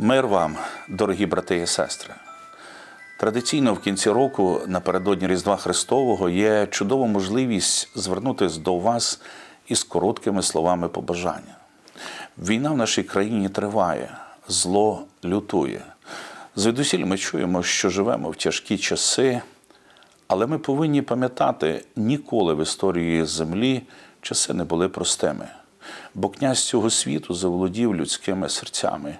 Мир вам, дорогі брати і сестри. Традиційно в кінці року, напередодні Різдва Христового, є чудова можливість звернутися до вас із короткими словами побажання. Війна в нашій країні триває, зло лютує. Звідусіль ми чуємо, що живемо в тяжкі часи, але ми повинні пам'ятати, ніколи в історії землі часи не були простими, бо князь цього світу заволодів людськими серцями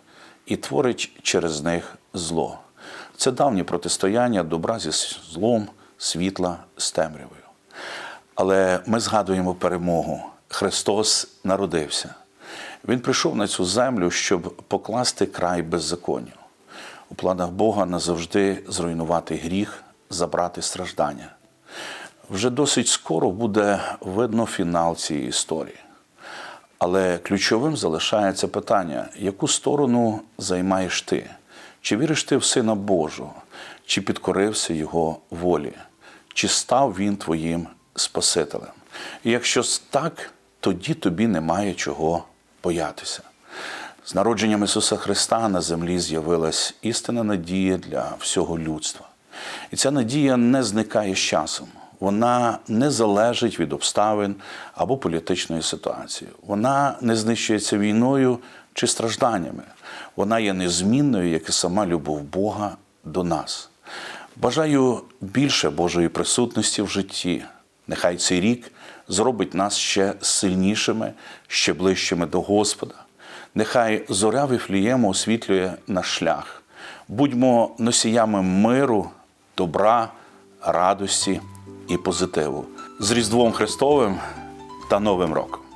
і творить через них зло. Це давнє протистояння добра зі злом, світла з темрявою. Але ми згадуємо перемогу. Христос народився. Він прийшов на цю землю, щоб покласти край беззаконню. У планах Бога назавжди зруйнувати гріх, забрати страждання. Вже досить скоро буде видно фінал цієї історії. Але ключовим залишається питання, яку сторону займаєш ти? Чи віриш ти в Сина Божого, чи підкорився Його волі, чи став Він твоїм Спасителем? І якщо так, тоді тобі немає чого боятися. З народженням Ісуса Христа на землі з'явилась істинна надія для всього людства. І ця надія не зникає з часом. Вона не залежить від обставин або політичної ситуації. Вона не знищується війною чи стражданнями. Вона є незмінною, як і сама любов Бога до нас. Бажаю більше Божої присутності в житті. Нехай цей рік зробить нас ще сильнішими, ще ближчими до Господа. Нехай зоря Вифлієму освітлює наш шлях. Будьмо носіями миру, добра, радості і позитиву з Різдвом Христовим та Новим роком.